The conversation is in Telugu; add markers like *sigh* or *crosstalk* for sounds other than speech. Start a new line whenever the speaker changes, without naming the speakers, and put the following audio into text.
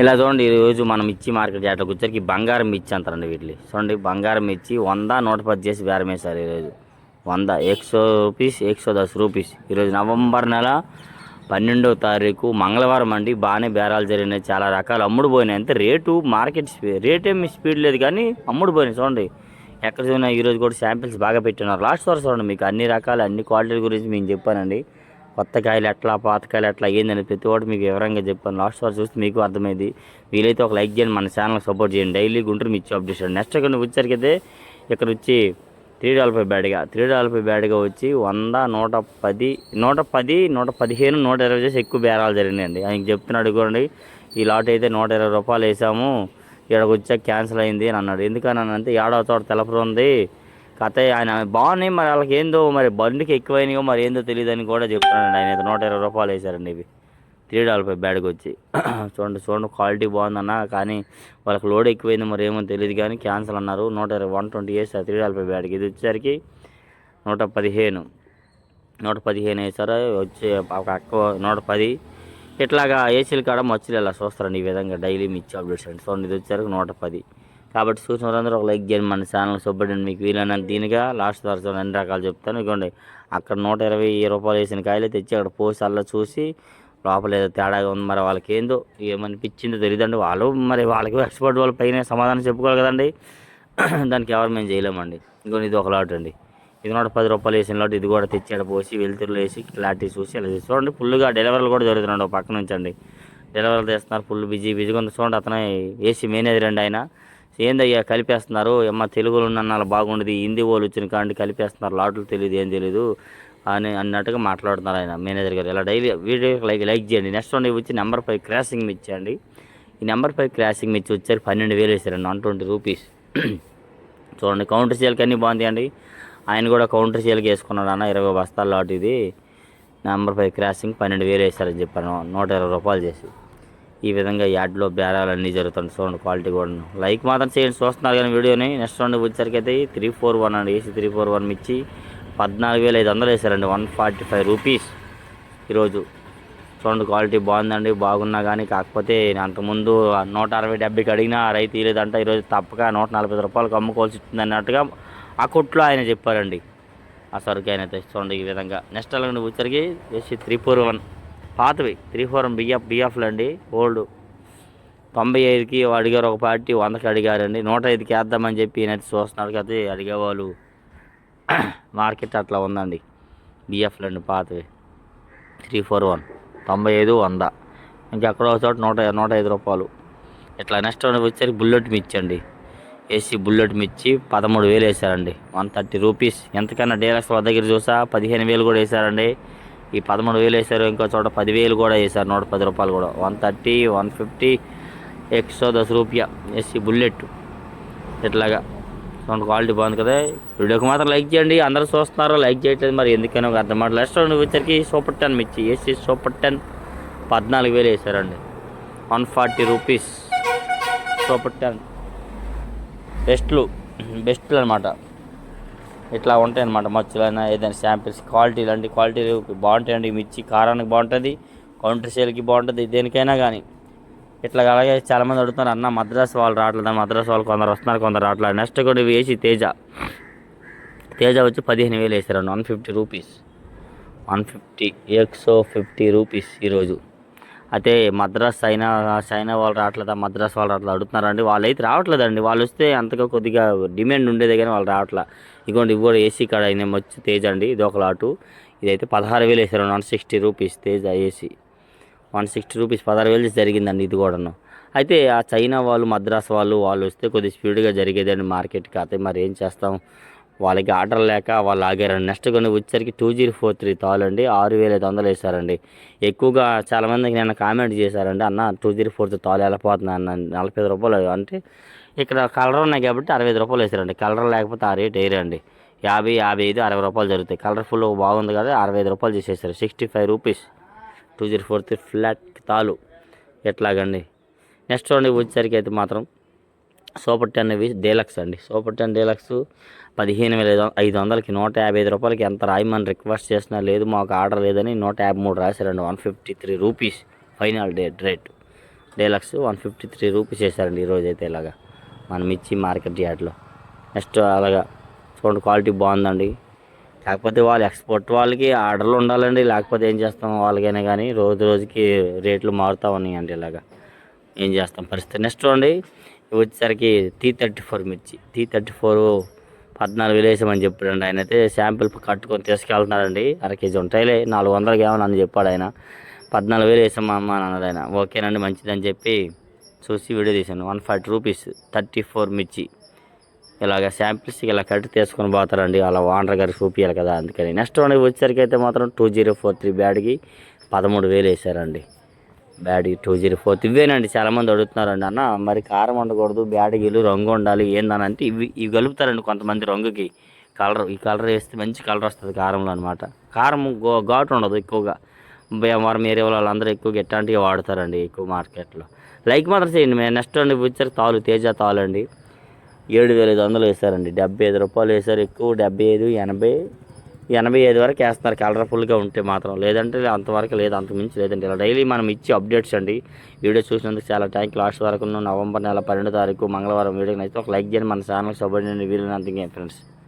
ఇలా చూడండి ఈరోజు మనం ఇచ్చి మార్కెట్ యార్డ్లోకి వచ్చరికి బంగారం మిర్చి అంటారండి వీటిని. చూడండి బంగారం మిర్చి వంద నూట పది చేసి బేరం వేశారు ఈరోజు వంద ఎక్సో రూపీస్ ఎక్సో దస్ రూపీస్. ఈరోజు నవంబర్ నెల పన్నెండవ తారీఖు మంగళవారం అండి. బాగానే బేరాలు జరిగినాయి చాలా రకాలు అమ్ముడు పోయినాయి అంతే రేటు మార్కెట్ రేట్ ఏమి స్పీడ్ లేదు కానీ అమ్ముడు పోయినాయి చూడండి ఎక్కడ చూసినా ఈరోజు కూడా శాంపిల్స్ బాగా పెట్టున్నారు లాస్ట్ వరకు చూడండి మీకు అన్ని రకాలు అన్ని క్వాలిటీల గురించి మేము చెప్పానండి. కొత్త కాయలు ఎట్లా పాతకాయలు ఎట్లా ఏందని ప్రతి ఒక్కటి మీకు వివరంగా చెప్పాను లాస్ట్ వరకు చూస్తే మీకు అర్థమైంది. వీలైతే ఒక లైక్ చేయండి మన ఛానల్ సపోర్ట్ చేయండి. డైలీ గుంటూరు మిర్చి అప్డేషన్ నెక్స్ట్ ఇక్కడ వచ్చరికి అయితే ఇక్కడ వచ్చి త్రీ డాల్ఫై బ్యాడ్గా త్రీ డాల్ఫై బ్యాడ్గా వచ్చి వంద నూట పది నూట పది నూట పదిహేను నూట ఇరవై చేసి ఎక్కువ బేరాలు జరిగినాయండి. ఆయనకి చెప్తున్నాడు కూడా ఈ లాట్ అయితే నూట ఇరవై రూపాయలు వేసాము. ఇక్కడికి వచ్చాక క్యాన్సిల్ అయింది అని అన్నాడు. ఎందుకని అంటే ఏడవ చోట తెలపరు ఉంది. కథ ఆయన బాగున్నాయి మరి వాళ్ళకి ఏందో మరి బండికి ఎక్కువైనాయో మరి ఏందో తెలియదని కూడా చెప్తున్నాడు ఆయన. నూట ఇరవై రూపాయలు వేశారండి ఇవి. త్రీ డాలపై బ్యాడ్కి వచ్చి. *clears throat* చూడండి చూడండి క్వాలిటీ బాగుందన్న కానీ వాళ్ళకి లోడ్ ఎక్కువైంది మరి ఏమో తెలియదు కానీ క్యాన్సిల్ అన్నారు. నూట ఇరవై వన్ ట్వంటీ వేసారు త్రీ డాలపై బ్యాడ్కి ఇది వచ్చేసరికి నూట పదిహేను. నూట పదిహేను వేసారు వచ్చి ఒక అక్క నూట పది. ఇట్లాగా ఏసీలు కాడ మచ్చులు ఇలా చూస్తారండి ఈ విధంగా. డైలీ మిచ్చి అప్డేట్స్ అండి. చూడండి ఇది వచ్చేసరికి నూట పది. కాబట్టి చూసిన వాళ్ళందరూ ఒక లైక్ చేయండి మన ఛానల్ సబ్బడండి మీకు వీలైనంత దీనిగా లాస్ట్ వరకు అన్ని రకాలు చెప్తాను. ఇదిగోండి అక్కడ నూట ఇరవై రూపాయలు వేసిన కాయలు తెచ్చి అక్కడ పోసి అలా చూసి లోపల ఏదో తేడాగా ఉంది. మరి వాళ్ళకి ఏందో ఏమనిపించిందో తెలియదండి వాళ్ళు మరి వాళ్ళకి ఎక్స్పర్ట్ వాళ్ళ పైన సమాధానం చెప్పుకోవాలి కదండి. *clears throat* దానికి ఎవరు మేము చేయలేమండి. ఇంకొని ఇది ఒక లాట్ అండి. ఇది నూట పది రూపాయలు వేసిన లాట్ ఇది కూడా తెచ్చి పోసి వెలుతురులో వేసి క్లారిటీ చూసి అలా చూడండి. ఫుల్గా డెలివరీలు కూడా జరుగుతున్నాడు ఒక పక్క నుంచి అండి డెలివరీలు చేస్తున్నారు ఫుల్ బిజీ బిజీగా ఉంది చూడండి. అతనే ఏసీ మేనేజర్ అండి ఆయన. ఏందయ్యా కలిపేస్తున్నారు? అమ్మ తెలుగులో ఉన్న బాగుండదు హిందీ వాళ్ళు వచ్చిన కాండి కలిపేస్తున్నారు లాట్లు తెలియదు ఏం తెలియదు అని అన్నట్టుగా మాట్లాడుతున్నారు ఆయన మేనేజర్ గారు. ఇలా డైలీ వీడియో లైక్ లైక్ చేయండి. నెక్స్ట్ వన్ వచ్చి నెంబర్ ఫైవ్ క్రాసింగ్ ఇచ్చేయండి ఈ నెంబర్ ఫైవ్ క్రాసింగ్ ఇచ్చి వచ్చారు పన్నెండు వేలు వేసారండి వన్ ట్వంటీ రూపీస్. *clears throat* చూడండి కౌంటర్ సేల్కి అన్నీ బాగుంది అండి. ఆయన కూడా కౌంటర్ సేల్కి వేసుకున్నాడు అన్న ఇరవై బస్తాల లాట్ ఇది. నెంబర్ ఫైవ్ క్రాసింగ్ పన్నెండు వేలు వేసారని చెప్పాను నూట ఇరవై రూపాయలు చేసి. ఈ విధంగా యాడ్లో బేరాలన్నీ జరుగుతుంది చూడండి క్వాలిటీ కూడా. లైక్ మాత్రం చేయండి. చూస్తున్నారు కానీ వీడియోని. నెక్స్ట్ రౌండ్ వచ్చేసరికి అయితే త్రీ ఫోర్ వన్ అండి. ఏసీ త్రీ ఫోర్ వన్ ఇచ్చి పద్నాలుగు వేల ఐదు వందలు వేసారండి వన్ ఫార్టీ ఫైవ్ రూపీస్ ఈరోజు. చూడండి క్వాలిటీ బాగుందండి. బాగున్నా కానీ కాకపోతే నేను అంతకుముందు నూట అరవై డెబ్బైకి అడిగినా రైతు ఇలేదంట ఈరోజు తప్పక నూట నలభై ఐదు రూపాయలకు అమ్ముకోవాల్సి ఉంటుంది అన్నట్టుగా ఆ కొట్లో ఆయన చెప్పారండి. ఆ సరుకు ఆయన అయితే చూడండి ఈ విధంగా. నెక్స్ట్ అలాగే వచ్చరికి వేసి త్రీ ఫోర్ వన్. పాతవి. త్రీ ఫోర్ వన్ బిఎఫ్ బిఎఫ్లు అండి ఓల్డ్ తొంభై ఐదుకి అడిగారు ఒక పార్టీ వందకి అడిగారండి. నూట ఐదుకి వేద్దామని చెప్పి ఈయనైతే చూస్తున్నాడు కదా అడిగేవాళ్ళు. మార్కెట్ అట్లా ఉందండి. బిఎఫ్లు అండి పాతవి. Three four one. తొంభై ఐదు వంద. ఇంకెక్కడో ఒక చోట నూట నూట ఐదు రూపాయలు. ఇట్లా నెక్స్ట్ వచ్చేసరికి బుల్లెట్ మిర్చి అండి. ఏసీ బుల్లెట్ మిర్చి పదమూడు వేలు వేసారండి. One thirty rupees. ఎంతకన్నా డీలక్స్ వాళ్ళ దగ్గర చూసా పదిహేను వేలు కూడా వేసారండి. ఈ పదమూడు వేలు వేశారు ఇంకో చోట పదివేలు కూడా వేసారు నూట పది రూపాయలు కూడా. వన్ థర్టీ వన్ ఫిఫ్టీ ఎక్సో దశ రూపాయ ఏసీ బుల్లెట్. ఇట్లాగా. సౌండ్ క్వాలిటీ బాగుంది కదా. వీడియోకి మాత్రం లైక్ చేయండి. అందరూ చూస్తున్నారు లైక్ చేయట్లేదు మరి. ఎందుకని ఒక అర్థం మాట లాస్ట్ వచ్చరికి సూపర్ టెన్ మిర్చి. ఏసీ సూపర్ టెన్ పద్నాలుగు వేలు వేసారండి one forty rupees. Super ten. బెస్ట్లు. బెస్ట్లు అనమాట ఇట్లా ఉంటాయి అనమాట మచ్చలైనా ఏదైనా శాంపిల్స్ క్వాలిటీ ఇలాంటి క్వాలిటీ బాగుంటాయండి. మిర్చి కారానికి బాగుంటుంది కౌంటర్ సేల్కి బాగుంటుంది దేనికైనా కానీ ఇట్లా అలాగే చాలామంది అడుగుతున్నారు అన్న మద్రాస్ వాళ్ళు రావట్లేదు? మద్రాస్ వాళ్ళు కొందరు వస్తున్నారు కొందరు రావట్లేదు. నెక్స్ట్ కూడా ఇవి వేసి తేజ. తేజ వచ్చి పదిహేను వేలు వేసారండి. One fifty rupees. One fifty exo fifty rupees ఈరోజు. అయితే మద్రాస్ చైనా చైనా వాళ్ళు రావట్లేదా మద్రాస్ వాళ్ళు రావట్లేదు అడుగుతున్నారండి వాళ్ళు అయితే రావట్లేదండి. వాళ్ళు వస్తే అంతగా కొద్దిగా డిమాండ్ ఉండేదే కానీ వాళ్ళు రావట్లే. ఇదిగోండి ఇవి కూడా ఏసీ కాడ అయినా వచ్చి తేజ్ అండి ఇది ఒక లాటు. ఇదైతే పదహారు వేలు వేసారు one sixty rupees Teja AC. One sixty rupees పదహారు వేలు జరిగిందండి ఇది కూడాను. అయితే ఆ చైనా వాళ్ళు మద్రాస్ వాళ్ళు వాళ్ళు వస్తే కొద్దిగా స్పీడ్గా జరిగేదండి మార్కెట్కి. అయితే మరి ఏం చేస్తాం? వాళ్ళకి ఆర్డర్ లేక వాళ్ళు ఆగారండి నెక్స్ట్ కొన్ని వచ్చేసరికి టూ జీరో ఫోర్ త్రీ తాలు అండి ఆరు వేల ఐదు వందలు వేసారండి ఎక్కువగా చాలామందికి నేను కామెంట్ చేశారండి. అన్న టూ జీరో ఫోర్ త్రీ తాలు వెళ్ళిపోతున్నా అన్న. నలభై ఐదు రూపాయలు అంటే ఇక్కడ కలర్ ఉన్నాయి కాబట్టి అరవై ఐదు రూపాయలు వేసారండి కలర్ లేకపోతే ఆ రేట్ వేయరండి. యాభై యాభై ఐదు అరవై రూపాయలు జరుగుతాయి. కలర్ఫుల్ బాగుంది కదా అరవై ఐదు రూపాయలు చేసేసారు. Sixty five rupees two zero four three flat తాలు ఎట్లాగండి? నెక్స్ట్ చూడండి వచ్చేసరికి అయితే మాత్రం సూపర్ టెన్ డీలక్స్ అండి. సూపర్ టెన్ డీలక్స్ పదిహేను వేల ఐదు- ఐదు వందలకి నూట యాభై ఐదు రూపాయలకి ఎంత రాయమని రిక్వెస్ట్ చేసినా లేదు మాకు ఆర్డర్ లేదని నూట యాభై మూడు రాశారండి. One fifty three rupees final date rate. Deluxe one fifty three rupees వేసారండి ఈరోజు అయితే ఇలాగా మనం ఇచ్చి మార్కెట్ యార్డ్లో. నెక్స్ట్ అలాగా చూడండి క్వాలిటీ బాగుందండి. లేకపోతే వాళ్ళు ఎక్స్పోర్ట్ వాళ్ళకి ఆర్డర్లు ఉండాలండి లేకపోతే ఏం చేస్తాం వాళ్ళకైనా కానీ రోజు రోజుకి రేట్లు మారుతూ ఉన్నాయండి ఇలాగా. ఏం చేస్తాం పరిస్థితి? నెక్స్ట్ చూడండి వచ్చేసరికి టీ థర్టీ ఫోర్ మిర్చి. టీ థర్టీ ఫోర్ పద్నాలుగు వేలు వేసామని చెప్పాడండి. ఆయన అయితే శాంపిల్ కట్టుకొని తీసుకెళ్తున్నారండి అర కేజీ ఉంటాయిలే. నాలుగు వందలకి ఏమని అని చెప్పాడు ఆయన. పద్నాలుగు వేలు వేసామా అమ్మ అని అన్నాడు ఆయన. ఓకేనండి మంచిదని చెప్పి చూసి వీడియో తీశాను one forty rupees thirty four మిర్చి. ఇలాగ శాంపిల్స్ ఇలా కట్టి తీసుకొని పోతారండి. అలా ఓనర్ గారికి చూపించాలి కదా. అందుకని. నెక్స్ట్ వన్ వచ్చేసరికి అయితే మాత్రం టూ జీరో ఫోర్ త్రీ బ్యాడ్కి పదమూడు వేలు వేసారండి. బ్యాడ్కి టూ జీరో ఫోర్త్ ఇవేనండి చాలామంది అడుగుతున్నారండి అన్న మరి కారం ఉండకూడదు బ్యాడ్గిలు రంగు ఉండాలి ఏందని అంటే ఇవి ఇవి కలుపుతారండి కొంతమంది రంగుకి. కలర్ ఈ కలర్ వేస్తే మంచి కలర్ వస్తుంది కారంలో అనమాట కారం గో ఘాటు ఉండదు ఎక్కువగా. భీమవరం ఏరియా వాళ్ళందరూ ఎక్కువగా ఎట్లాంటివి వాడతారండి ఎక్కువ మార్కెట్లో? లైక్ మాత్రం చేయండి మేము నెక్స్ట్ అండి వచ్చారు తాలు తేజ తాలు అండి ఏడు వేల ఐదు వందలు వేశారండి డెబ్బై ఐదు రూపాయలు వేశారు ఎక్కువ డెబ్బై ఐదు ఎనభై. ఎనభై ఐదు వరకు వేస్తున్నారు. కలర్ఫుల్గా ఉంటే మాత్రం. లేదంటే అంతవరకు లేదు అంతకుమించి లేదండి. ఇలా డైలీ మనం ఇచ్చే అప్డేట్స్ అండి. వీడియో చూసినందుకు చాలా థ్యాంక్ లాస్ట్ వరకు నవంబర్ నెల పన్నెండు తారీఖు మంగళవారం వీడియోకి నచ్చితే ఒక లైక్ చేయండి. మన ఛానల్ సపోర్ట్ చేయండి. వీలైనంత ఫ్రెండ్స్.